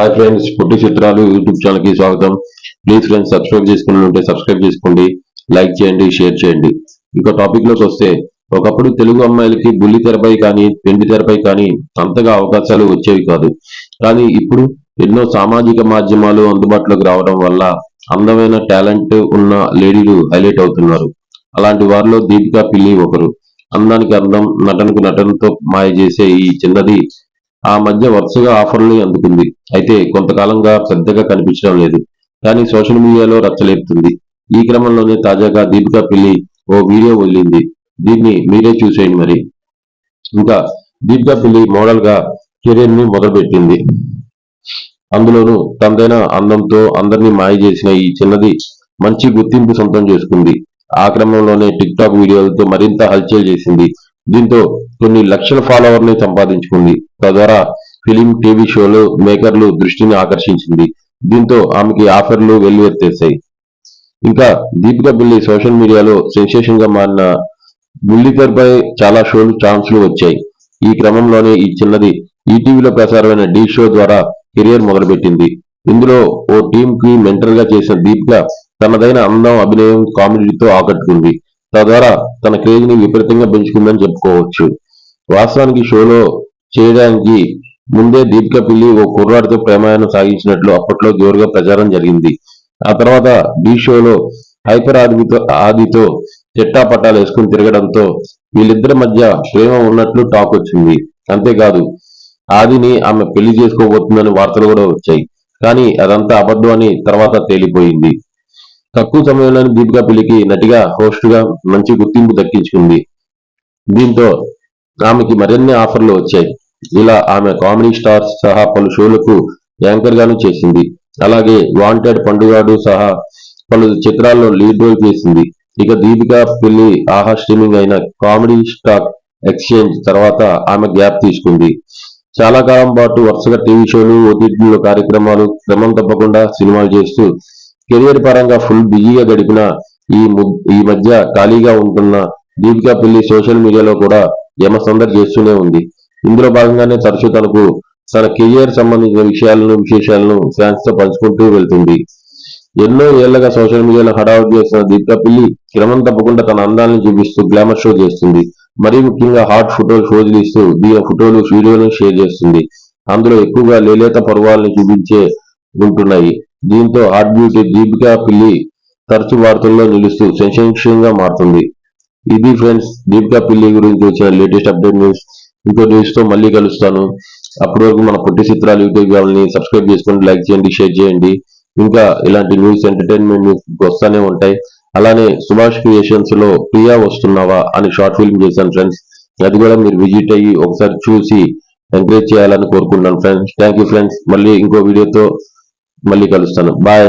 Hi friends పుట్టి చిత్రాలు YouTube ఛానల్కి స్వాగతం. ప్లీజ్ ఫ్రెండ్స్ సబ్స్క్రైబ్ చేసుకుని ఉంటే సబ్స్క్రైబ్ చేసుకోండి లైక్ చేయండి షేర్ చేయండి. ఇంకా టాపిక్లోకి వస్తే ఒకప్పుడు తెలుగు అమ్మాయిలకి బుల్లి తెరపై కానీ పెండి తెరపై కానీ అంతగా అవకాశాలు వచ్చేవి కాదు. కానీ ఇప్పుడు ఎన్నో సామాజిక మాధ్యమాలు అందుబాటులోకి రావడం వల్ల అందమైన టాలెంట్ ఉన్న లేడీలు హైలైట్ అవుతున్నారు. అలాంటి వారిలో దీపికా పిల్లి ఒకరు. అందానికి అందం నటనకు నటనతో మాయ చేసే ఈ చిన్నది ఆ మధ్య వరుసగా ఆఫర్లు అందుకుంది. అయితే కొంతకాలంగా పెద్దగా కనిపించడం లేదు. కానీ సోషల్ మీడియాలో రచ్చలేపుతుంది. ఈ క్రమంలోనే తాజాగా దీపికా పిల్లి ఓ వీడియో వదిలింది. దీన్ని మీరే చూసేయండి మరి. ఇంకా దీపికా పిల్లి మోడల్గా కెరీర్ని మొదలుపెట్టింది. అందులోనూ తనదైన అందంతో అందరినీ మాయ చేసిన ఈ చిన్నది మంచి గుర్తింపు సొంతం చేసుకుంది. ఆ క్రమంలోనే టిక్ టాక్ వీడియోలతో మరింత హల్చల్ చేసింది. దీంతో కొన్ని లక్షల ఫాలోవర్ని సంపాదించుకుంది. తద్వారా ఫిలిం టీవీ షోలు మేకర్లు దృష్టిని ఆకర్షించింది. దీంతో ఆమెకి ఆఫర్లు వెల్లువెత్తేశాయి ఇంకా దీపిక బిల్లి సోషల్ మీడియాలో సెన్సేషన్గా మారిన బుల్లితెరపై చాలా షోలు ఛాన్స్లు వచ్చాయి. ఈ క్రమంలోనే ఈ చిన్నది ఈటీవీలో ప్రసారమైన డీ షో ద్వారా కెరియర్ మొదలుపెట్టింది. ఇందులో ఓ టీమ్కి మెంటర్గా చేసిన దీపిక తనదైన అందం అభినయం కామెడీతో ఆకట్టుకుంది. తద్వారా తన క్రేజ్ని విపరీతంగా పెంచుకుందని చెప్పుకోవచ్చు. వాస్తవానికి షోలో చేయడానికి ముందే దీపిక పిల్లి ఓ కుర్రాడితో ప్రేమాయణం సాగించినట్లు అప్పట్లో జోరుగా ప్రచారం జరిగింది. ఆ తర్వాత డి షోలో హైపర్ ఆదితో ఆదితో చెట్టా పట్టాలు వేసుకుని తిరగడంతో వీళ్ళిద్దరి మధ్య ప్రేమ ఉన్నట్లు టాక్ వచ్చింది. అంతేకాదు ఆదిని ఆమె పెళ్ళి చేసుకోబోతుందని వార్తలు కూడా వచ్చాయి. కానీ అదంతా అబద్ధం అని తర్వాత తేలిపోయింది. తక్కువ సమయంలోనే దీపికా పెళ్ళికి నటిగా హోస్ట్గా మంచి గుర్తింపు దక్కించుకుంది. దీంతో ఆమెకి మరిన్ని ఆఫర్లు వచ్చాయి. ఇలా ఆమె కామెడీ స్టార్స్ సహా పలు షోలకు యాంకర్ గాను చేసింది. అలాగే వాంటెడ్ పండుగాడు సహా పలు చిత్రాల్లో లీడ్ రోల్ చేసింది. ఇక దీపికా పెళ్ళి ఆహా స్ట్రీమింగ్ అయిన కామెడీ స్టాక్ ఎక్స్చేంజ్ తర్వాత ఆమె గ్యాప్ తీసుకుంది. చాలా కాలం పాటు వరుసగా టీవీ షోలు ఓటీటీలో కార్యక్రమాలు క్రమం తప్పకుండా సినిమాలు చేస్తూ కెరియర్ పరంగా ఫుల్ బిజీగా గడిపిన ఈ ఈ మధ్య ఖాళీగా ఉంటున్న దీపికా పెళ్ళి సోషల్ మీడియాలో కూడా యమ సందడి చేస్తూనే ఉంది. ఇందులో భాగంగానే తరచూ తనకు తన కెరియర్ సంబంధించిన విషయాలను విశేషాలను ఫ్యాన్స్తో పంచుకుంటూ వెళ్తుంది. ఎన్నో ఏళ్ళగా సోషల్ మీడియాలో హడావుడి చేస్తున్న దీపికా పిల్లి క్రమం తప్పకుండా తన అందాలను చూపిస్తూ గ్లామర్ షో చేస్తుంది. మరీ ముఖ్యంగా హాట్ ఫోటోలు షోజులు ఇస్తూ దీని ఫోటోలు వీడియోలు షేర్ చేస్తుంది. అందులో ఎక్కువగా లేలేత పర్వాలను చూపించే ఉంటున్నాయి. దీంతో హాట్ బ్యూటీ దీపికా పిల్లి తరచు వార్తల్లో నిలుస్తూ సెన్సేషన్గా మారుతుంది. ఇది ఫ్రెండ్స్ దీపికా పిల్లి గురించి వచ్చిన లేటెస్ట్ అప్డేట్ న్యూస్ ఇంకో న్యూస్తో మళ్ళీ కలుస్తాను. అప్పటి వరకు మన పుట్టి చిత్రాలు యూట్యూబ్ ఛానల్ని సబ్స్క్రైబ్ చేసుకోండి లైక్ చేయండి షేర్ చేయండి. ఇంకా ఇలాంటి న్యూస్ ఎంటర్టైన్మెంట్ న్యూస్ వస్తానే ఉంటాయి. అలానే సుభాష్ క్రియేషన్స్లో ప్రియా వస్తున్నావా అని షార్ట్ ఫిల్మ్ చేశాను ఫ్రెండ్స్. అది కూడా మీరు విజిట్ అయ్యి ఒకసారి చూసి ఎంకరేజ్ చేయాలని కోరుకుంటున్నాను ఫ్రెండ్స్. థ్యాంక్ యూ ఫ్రెండ్స్ మళ్ళీ ఇంకో వీడియోతో మళ్ళీ కలుస్తాను. బాయ్